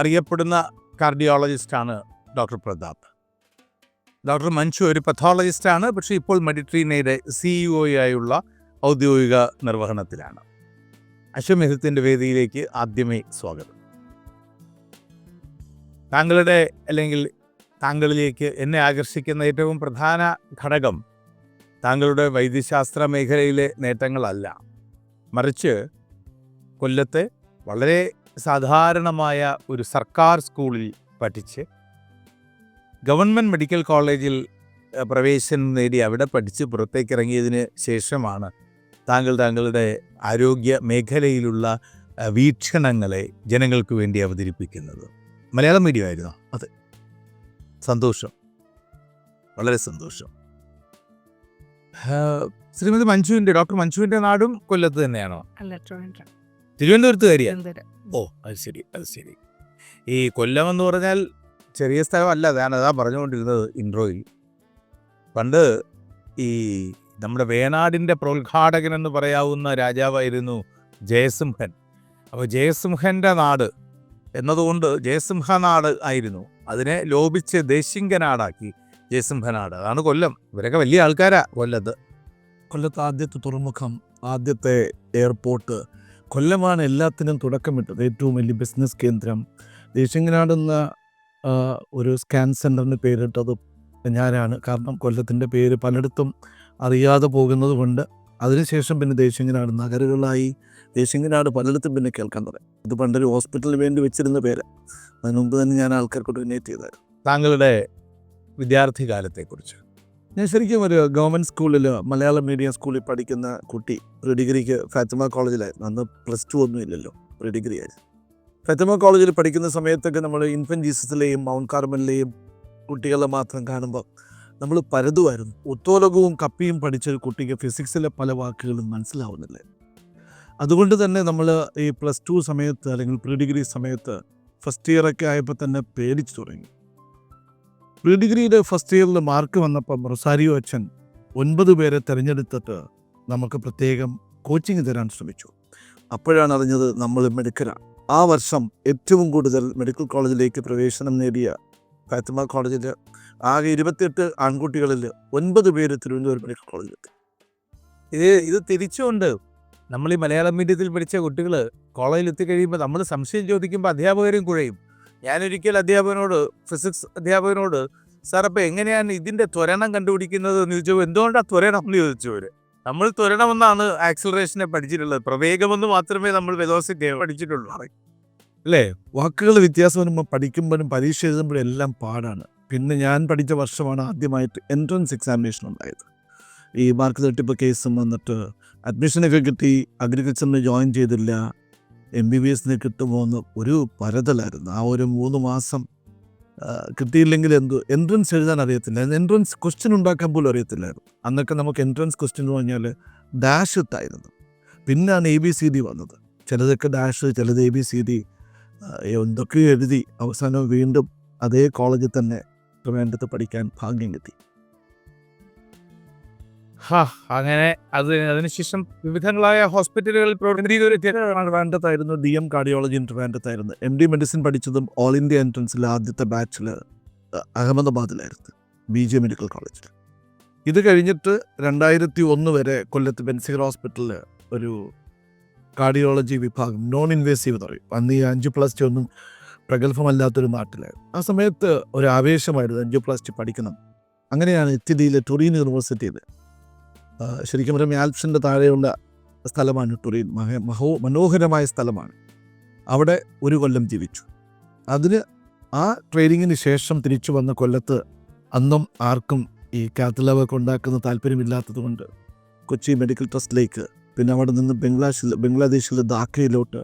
അറിയപ്പെടുന്ന കാർഡിയോളജിസ്റ്റാണ് doctor Pratap. Doctor Manju ഒരു പത്തോളജിസ്റ്റാണ് പക്ഷേ ഇപ്പോൾ മെഡിട്രീനയുടെ സിഇഒ ആയുള്ള ഔദ്യോഗിക നിർവഹണത്തിലാണ്. അശ്വമേധത്തിന്റെ വേദിയിലേക്ക് ആദ്യമേ സ്വാഗതം. താങ്കളുടെ അല്ലെങ്കിൽ താങ്കളിലേക്ക് എന്നെ ആകർഷിക്കുന്ന ഏറ്റവും പ്രധാന ഘടകം താങ്കളുടെ വൈദ്യശാസ്ത്ര മേഖലയിലെ നേട്ടങ്ങളല്ല. മറിച്ച് കൊല്ലത്തെ വളരെ സാധാരണമായ ഒരു സർക്കാർ സ്കൂളിൽ പഠിച്ച് ഗവൺമെന്റ് മെഡിക്കൽ കോളേജിൽ പ്രവേശനം നേടി അവിടെ പഠിച്ച് പുറത്തേക്ക് ഇറങ്ങിയതിന് ശേഷമാണ് താങ്കൾ താങ്കളുടെ ആരോഗ്യ മേഖലയിലുള്ള വീക്ഷണങ്ങളെ ജനങ്ങൾക്ക് വേണ്ടി അവതരിപ്പിക്കുന്നത്. മലയാളം മീഡിയം ആയിരുന്നോ? അതെ. സന്തോഷം. വളരെ സന്തോഷം. ശ്രീമതി മഞ്ജുവിന്റെ ഡോക്ടർ മഞ്ജുവിന്റെ നാടും കൊല്ലത്ത് തന്നെയാണോ? അല്ല ഓ അത് ശരി അത് ശരി. ഈ കൊല്ലം എന്ന് പറഞ്ഞാൽ ചെറിയ സ്ഥലമല്ല ഞാൻ അതാ പറഞ്ഞുകൊണ്ടിരുന്നത് ഇൻട്രോയിൽ. പണ്ട് ഈ നമ്മുടെ വേണാടിന്റെ പ്രോദ്ഘാടകൻ എന്ന് പറയാവുന്ന രാജാവായിരുന്നു ജയസിംഹൻ. അപ്പോൾ ജയസിംഹന്റെ നാട് എന്നതുകൊണ്ട് ജയസിംഹ നാട് ആയിരുന്നു. അതിനെ ലോപിച്ച് ദേശിംഗനാടാക്കി ജയസിംഹനാട്. അതാണ് കൊല്ലം. ഇവരൊക്കെ വലിയ ആൾക്കാരാ കൊല്ലത്ത്. കൊല്ലത്ത് ആദ്യത്തെ തുറമുഖം ആദ്യത്തെ എയർപോർട്ട് കൊല്ലമാണ് എല്ലാത്തിനും തുടക്കമിട്ടത് ഏറ്റവും വലിയ ബിസിനസ് കേന്ദ്രം. ദേശിങ്ങനാട് എന്ന ഒരു സ്കാൻ സെന്ററിന് പേരിട്ടത് ഞാനാണ്. കാരണം കൊല്ലത്തിന്റെ പേര് പലയിടത്തും അറിയാതെ പോകുന്നത് കൊണ്ട് അതിനുശേഷം പിന്നെ ദേശിങ്ങനാട് നഗരങ്ങളായി ദേശിങ്ങനാട് പലയിടത്തും പിന്നെ കേൾക്കാൻ തുടങ്ങി. ഇത് പണ്ടൊരു ഹോസ്പിറ്റലിന് വേണ്ടി വെച്ചിരുന്ന പേര്. അതിനുമുമ്പ് തന്നെ ഞാൻ ആൾക്കാർക്ക് ഡൊനേറ്റ് ചെയ്തായിരുന്നു. താങ്കളുടെ വിദ്യാർത്ഥി കാലത്തെക്കുറിച്ച്. ഞാൻ ശരിക്കും ഒരു ഗവൺമെന്റ് സ്കൂളിൽ മലയാളം മീഡിയം സ്കൂളിൽ പഠിക്കുന്ന കുട്ടി ഒരു ഡിഗ്രിക്ക് ഫാത്തിമ കോളേജിലായിരുന്നു അന്ന് പ്ലസ് ടു ഒന്നും ഇല്ലല്ലോ ഒരു ഡിഗ്രി ആയിരുന്നു ഫാത്തിമ കോളേജിൽ പഠിക്കുന്ന സമയത്തൊക്കെ നമ്മൾ ഇൻഫൻ ജീസസിലെയും മൗണ്ട് കാർമലിലെയും കുട്ടികളെ മാത്രം കാണുമ്പോൾ നമ്മൾ പരതുമായിരുന്നു ഉത്തോലകവും കപ്പിയും പഠിച്ച ഒരു കുട്ടിക്ക് ഫിസിക്സിലെ പല വാക്കുകളും മനസ്സിലാവുന്നില്ല. അതുകൊണ്ട് തന്നെ നമ്മൾ ഈ പ്ലസ് ടു സമയത്ത് അല്ലെങ്കിൽ പ്രീ ഡിഗ്രി സമയത്ത് ഫസ്റ്റ് ഇയറൊക്കെ ആയപ്പോൾ തന്നെ പേടിച്ചു തുടങ്ങി. പ്രീ ഡിഗ്രിയുടെ ഫസ്റ്റ് ഇയറിൽ മാർക്ക് വന്നപ്പം റൊസാരിയോ അച്ഛൻ ഒൻപത് പേരെ തിരഞ്ഞെടുത്തിട്ട് നമുക്ക് പ്രത്യേകം കോച്ചിങ് തരാൻ ശ്രമിച്ചു. അപ്പോഴാണ് അറിഞ്ഞത് നമ്മൾ മെഡിക്കലാണ് ആ വർഷം ഏറ്റവും കൂടുതൽ മെഡിക്കൽ കോളേജിലേക്ക് പ്രവേശനം നേടിയ ഫാത്തിമ കോളേജിൽ ആകെ ഇരുപത്തിയെട്ട് ആൺകുട്ടികളിൽ ഒൻപത് പേര് തിരുവനന്തപുരം മെഡിക്കൽ കോളേജിലെത്തി ഇത് ഇത് തിരിച്ചുകൊണ്ട് നമ്മൾ ഈ മലയാളം മീഡിയത്തിൽ പഠിച്ച കുട്ടികൾ കോളേജിൽ എത്തിക്കഴിയുമ്പോൾ നമ്മൾ സംശയം ചോദിക്കുമ്പോൾ അധ്യാപകരും കുഴയും. ഞാനൊരിക്കൽ അധ്യാപകനോട് ഫിസിക്സ് അധ്യാപകനോട് സാർ അപ്പോൾ എങ്ങനെയാണ് ഇതിന്റെ ത്വരണം കണ്ടുപിടിക്കുന്നത് എന്ന് ചോദിച്ചപ്പോൾ എന്തുകൊണ്ടാണ് ത്വരണം? എന്ന് ചോദിച്ചു അവർ നമ്മൾ ത്വരണമെന്നാണ് ആക്സിലറേഷനെ പഠിച്ചിട്ടുള്ളത്. പ്രവേഗമെന്ന് മാത്രമേ നമ്മൾ വെലോസിറ്റി പഠിച്ചിട്ടുള്ളൂ. അല്ലേ? വാക്കുകൾ വ്യത്യാസം വരുമ്പോൾ പഠിക്കുമ്പോഴും പരീക്ഷ എഴുതുമ്പോഴും എല്ലാം പാടാണ്. പിന്നെ ഞാൻ പഠിച്ച വർഷമാണ് ആദ്യമായിട്ട് എൻട്രൻസ് എക്സാമിനേഷൻ ഉണ്ടായത്. ഈ മാർക്ക് തട്ടിപ്പ് കേസും വന്നിട്ട് അഡ്മിഷനൊക്കെ കിട്ടി അഗ്രികൾച്ചറിന് ജോയിൻ ചെയ്തില്ല. എം ബി ബി എസിന് കിട്ടുമോ എന്ന് ഒരു പരതലായിരുന്നു. ആ ഒരു മൂന്ന് മാസം കിട്ടിയില്ലെങ്കിൽ എന്ത് എൻട്രൻസ് എഴുതാൻ അറിയത്തില്ല. എൻട്രൻസ് ക്വസ്റ്റ്യൻ ഉണ്ടാക്കാൻ പോലും അറിയത്തില്ലായിരുന്നു. അന്നൊക്കെ നമുക്ക് എൻട്രൻസ് ക്വസ്റ്റ്യൻ എന്ന് പറഞ്ഞാൽ ഡാഷ് ഇട്ടായിരുന്നു. പിന്നാണ് എ ബി സി ഡി വന്നത്. ചിലതൊക്കെ ഡാഷ് ചിലത് എ ബി സി ഡി എന്തൊക്കെയോ എഴുതി അവസാനം വീണ്ടും അതേ കോളേജിൽ തന്നെ ട്രിവാൻഡ്രത്ത് പഠിക്കാൻ ഭാഗ്യം കിട്ടി. ഹാ അങ്ങനെ അത് അതിനുശേഷം വിവിധങ്ങളായ ഹോസ്പിറ്റലുകളിൽ പ്രവർത്തിക്കുന്ന ട്രിവാൻഡ്രത്തായിരുന്നു ഡി എം കാർഡിയോളജി ഇൻ ട്രിവാൻഡ്രത്തായിരുന്നു എം ഡി മെഡിസിൻ പഠിച്ചതും ഓൾ ഇന്ത്യ എൻട്രൻസിലെ ആദ്യത്തെ ബാച്ചിൽ അഹമ്മദാബാദിലായിരുന്നു ബി ജെ മെഡിക്കൽ കോളേജിൽ. ഇത് കഴിഞ്ഞിട്ട് രണ്ടായിരത്തി ഒന്ന് വരെ കൊല്ലത്ത് ബെൻസിഗർ ഹോസ്പിറ്റലിൽ ഒരു കാർഡിയോളജി വിഭാഗം നോൺ ഇൻവേസീവ് എന്ന് പറയും. അന്ന് ഈ അഞ്ച് പ്ലസ് ടു ഒന്നും പ്രഗത്ഭമല്ലാത്തൊരു നാട്ടിലായിരുന്നു. ആ സമയത്ത് ഒരു ആവേശമായിരുന്നു അഞ്ച് പ്ലസ് ടു പഠിക്കണം. അങ്ങനെയാണ് ഇറ്റലിയിലെ ടൊറീൻ യൂണിവേഴ്സിറ്റിയിൽ ശരിക്കും പറഞ്ഞാൽ ആൽപ്സിന്റെ താഴെയുള്ള സ്ഥലമാണ് ടുറീൻ. മഹ മഹോ മനോഹരമായ സ്ഥലമാണ്. അവിടെ ഒരു കൊല്ലം ജീവിച്ചു. അതിന് ആ ട്രെയിനിങ്ങിന് ശേഷം തിരിച്ചു വന്ന കൊല്ലത്ത് അന്നും ആർക്കും ഈ കാത്തലവൊക്കെ ഉണ്ടാക്കുന്ന താല്പര്യമില്ലാത്തത് കൊണ്ട് കൊച്ചി മെഡിക്കൽ ട്രസ്റ്റിലേക്ക് പിന്നെ അവിടെ നിന്ന് ബംഗ്ലാദേശിൽ ബംഗ്ലാദേശിലെ ധാക്കയിലോട്ട്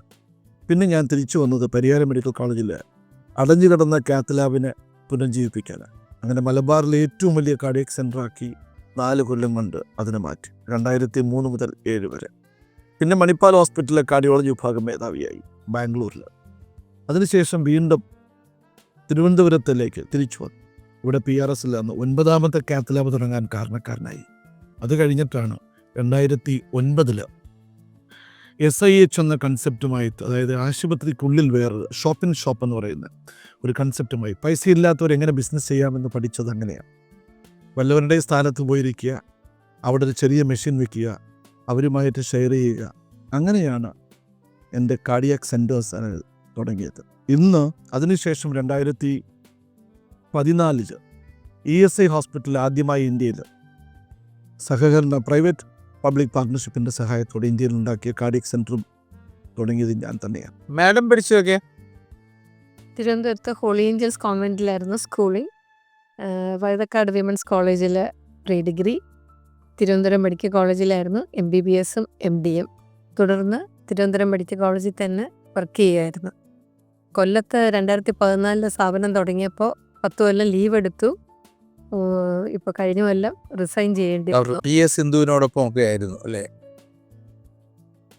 പിന്നെ ഞാൻ തിരിച്ചു വന്നത് പരിയാരം മെഡിക്കൽ കോളേജിൽ അടഞ്ഞു കിടന്ന കാത്തലാബിനെ പുനർജീവിപ്പിക്കാനാണ്. അങ്ങനെ മലബാറിലെ ഏറ്റവും വലിയ കാർഡിയക് സെന്ററാക്കി നാല് കൊല്ലം കൊണ്ട് അതിനെ മാറ്റി. രണ്ടായിരത്തി മൂന്ന് മുതൽ ഏഴ് വരെ. പിന്നെ മണിപ്പാൽ ഹോസ്പിറ്റലിലെ കാർഡിയോളജി വിഭാഗം മേധാവിയായി ബാംഗ്ലൂരിൽ. അതിനുശേഷം വീണ്ടും തിരുവനന്തപുരത്തിലേക്ക് തിരിച്ചു വന്നു. ഇവിടെ പി ആർ എസിൽ അന്ന് ഒൻപതാമത്തെ കാത്ത് ലാബ് തുടങ്ങാൻ കാരണക്കാരനായി. അത് കഴിഞ്ഞിട്ടാണ് രണ്ടായിരത്തി ഒൻപതിൽ എസ് ഐ എച്ച് എന്ന കൺസെപ്റ്റുമായി അതായത് ആശുപത്രിക്കുള്ളിൽ വേറെ ഷോപ്പിംഗ് ഷോപ്പ് എന്ന് പറയുന്ന ഒരു കൺസെപ്റ്റുമായി പൈസ ഇല്ലാത്തവർ എങ്ങനെ ബിസിനസ് ചെയ്യാമെന്ന് പഠിച്ചത് അങ്ങനെയാണ്. വല്ലവരുടെ സ്ഥാനത്ത് പോയിരിക്കുക അവിടെ ഒരു ചെറിയ മെഷീൻ വെക്കുക അവരുമായിട്ട് ഷെയർ ചെയ്യുക. അങ്ങനെയാണ് എന്റെ കാർഡിയാക് സെന്റേഴ്സ് തുടങ്ങിയത്. ഇന്ന് അതിനുശേഷം രണ്ടായിരത്തി പതിനാലിൽ ഇ എസ് ഐ ഹോസ്പിറ്റൽ ആദ്യമായി ഇന്ത്യയിൽ സഹകരണ പ്രൈവറ്റ് പബ്ലിക് പാർട്ട്ണർഷിപ്പിന്റെ സഹായത്തോടെ ഇന്ത്യയിൽ ഉണ്ടാക്കിയ കാർഡിയക് സെന്ററും തുടങ്ങിയത് ഞാൻ തന്നെയാണ്. മാഡം പഠിച്ചതൊക്കെ തിരുവനന്തപുരത്ത് ഹോളി ഏഞ്ചൽസ് കോൺവെന്റിലായിരുന്നു സ്കൂളിംഗ് വഴുതക്കാട് വിമൻസ് കോളേജിൽ പ്രീ ഡിഗ്രി തിരുവനന്തപുരം മെഡിക്കൽ കോളേജിലായിരുന്നു എം ബി ബി എസും എം ഡി എം തുടർന്ന് തിരുവനന്തപുരം മെഡിക്കൽ കോളേജിൽ തന്നെ വർക്ക് ചെയ്യുമായിരുന്നു കൊല്ലത്ത് രണ്ടായിരത്തി പതിനാലിൽ സ്ഥാപനം തുടങ്ങിയപ്പോൾ പത്ത് കൊല്ലം ലീവ് എടുത്തു. ഇപ്പോൾ കഴിഞ്ഞ കൊല്ലം റിസൈൻ ചെയ്യേണ്ടി പി. എസ്. സിന്ധുവിനോടൊപ്പം ഒക്കെ ആയിരുന്നു അല്ലേ?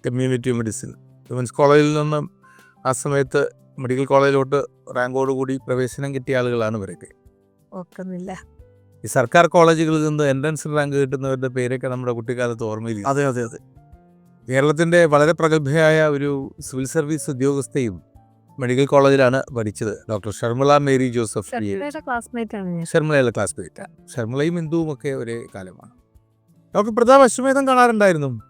കമ്മ്യൂണിറ്റി മെഡിസിൻ വിമൻസ് കോളേജിൽ നിന്നും ആ സമയത്ത് മെഡിക്കൽ കോളേജിലോട്ട് റാങ്കോട് കൂടി പ്രവേശനം കിട്ടിയ ആളുകളാണ് ഇവരൊക്കെ. ഓർക്കുന്നില്ല. ഈ സർക്കാർ കോളേജുകളിൽ നിന്ന് എൻട്രൻസ് റാങ്ക് കിട്ടുന്നവരുടെ പേരൊക്കെ നമ്മുടെ കുട്ടിക്കാലത്ത് ഓർമ്മയില്ല അതെ അതെ അതെ. കേരളത്തിന്റെ വളരെ പ്രഗത്ഭയായ ഒരു സിവിൽ സർവീസ് ഉദ്യോഗസ്ഥയും മെഡിക്കൽ കോളേജിലാണ് പഠിച്ചത്. ഡോക്ടർ ഷർമിള മേരി ജോസഫ് ഷർമിളയുടെ ക്ലാസ്മേറ്റ് ഷർമിളയും ഹിന്ദുവും ഒക്കെ ഒരേ കാലമാണ്. ഡോക്ടർ പ്രതാപ് അശ്വമേധം കാണാറുണ്ടായിരുന്നു?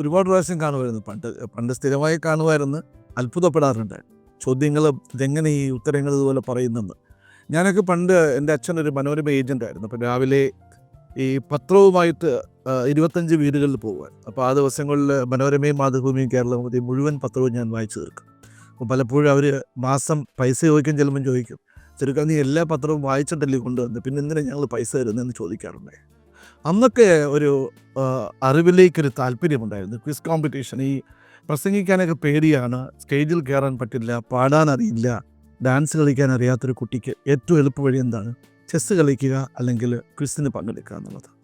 ഒരുപാട് പ്രാവശ്യം കാണുമായിരുന്നു. പണ്ട് പണ്ട് സ്ഥിരമായി കാണുമായിരുന്നു. അത്ഭുതപ്പെടാറുണ്ട്. ചോദ്യങ്ങൾ ഇതെങ്ങനെ ഈ ഉത്തരങ്ങൾ ഇതുപോലെ പറയുന്നെന്ന്. ഞാനൊക്കെ പണ്ട് എന്റെ അച്ഛൻ ഒരു മനോരമ ഏജന്റ് ആയിരുന്നു. അപ്പോൾ രാവിലെ ഈ പത്രവുമായിട്ട് ഇരുപത്തഞ്ച് വീടുകളിൽ പോകുവാൻ. അപ്പോൾ ആ ദിവസങ്ങളിൽ മനോരമയും മാതൃഭൂമിയും കേരളമതി മുഴുവൻ പത്രവും ഞാൻ വായിച്ചു തീർക്കും. അപ്പോൾ പലപ്പോഴും അവർ മാസം പൈസ ചോദിക്കും ചിലപ്പം ചോദിക്കും. ചെറുക്കാൻ നീ എല്ലാ പത്രവും വായിച്ചിട്ടല്ലേ കൊണ്ടുവന്ന് പിന്നെ എന്തിനാണ് ഞങ്ങൾ പൈസ തരുന്നതെന്ന് ചോദിക്കാറുണ്ട്? അന്നൊക്കെ ഒരു അറിവിലേക്കൊരു താല്പര്യമുണ്ടായിരുന്നു. Quiz competition. ഈ പ്രസംഗിക്കാനൊക്കെ പേടിയാണ്. സ്റ്റേജിൽ കയറാൻ പറ്റില്ല പാടാൻ അറിയില്ല. ഡാൻസ് കളിക്കാൻ അറിയാത്തൊരു കുട്ടിക്ക് ഏറ്റവും എളുപ്പവഴി എന്താണ്? ചെസ്സ് കളിക്കുക അല്ലെങ്കിൽ ക്വിസിന് പങ്കെടുക്കുക എന്നുള്ളത്.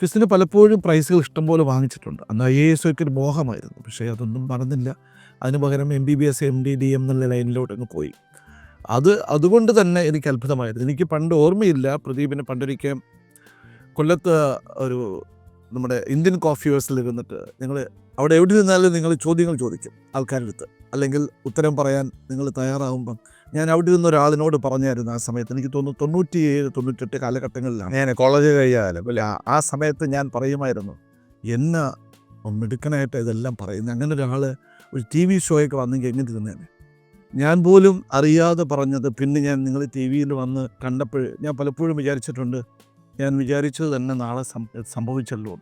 ക്വിസിന് പലപ്പോഴും പ്രൈസുകൾ ഇഷ്ടംപോലെ വാങ്ങിച്ചിട്ടുണ്ട്. അന്ന് ഐ എ എസ് ഒക്കെ ഒരു മോഹമായിരുന്നു. പക്ഷേ അതൊന്നും മറന്നില്ല. അതിന് പകരം M B B S M D D M എന്നുള്ള ലൈനിലോട്ട് അങ്ങ് പോയി. അത് അതുകൊണ്ട് തന്നെ എനിക്ക് അത്ഭുതമായിരുന്നു. എനിക്ക് പണ്ട് ഓർമ്മയില്ല പ്രദീപിന് പണ്ടൊരിക്കൽ കൊല്ലത്ത് ഒരു നമ്മുടെ ഇന്ത്യൻ കോഫി ഹൗസിൽ ഇരുന്നിട്ട് നിങ്ങൾ അവിടെ എവിടെ നിന്നാലും നിങ്ങൾ ചോദ്യങ്ങൾ ചോദിക്കും ആൾക്കാരുടെ അടുത്ത് അല്ലെങ്കിൽ ഉത്തരം പറയാൻ നിങ്ങൾ തയ്യാറാവുമ്പം ഞാൻ അവിടെ നിന്ന് ഒരാളിനോട് പറഞ്ഞായിരുന്നു ആ സമയത്ത്. എനിക്ക് തോന്നുന്നു തൊണ്ണൂറ്റി ഏഴ് തൊണ്ണൂറ്റെട്ട് കാലഘട്ടങ്ങളിലാണ്. ഞാൻ കോളേജ് കഴിയാലും അല്ല ആ- സമയത്ത് ഞാൻ പറയുമായിരുന്നു എന്നെ മിടുക്കനായിട്ട് ഇതെല്ലാം പറയുന്നത് അങ്ങനെ ഒരാൾ ഒരു ടി വി ഷോയൊക്കെ വന്നെങ്കിൽ എങ്ങനെ തിന്നേനെ ഞാൻ പോലും അറിയാതെ പറഞ്ഞത് പിന്നെ ഞാൻ നിങ്ങൾ ടി വിയിൽ വന്ന് കണ്ടപ്പോൾ ഞാൻ പലപ്പോഴും വിചാരിച്ചിട്ടുണ്ട് ഞാൻ വിചാരിച്ചത് തന്നെ നാളെ സംഭവിച്ചല്ലോ.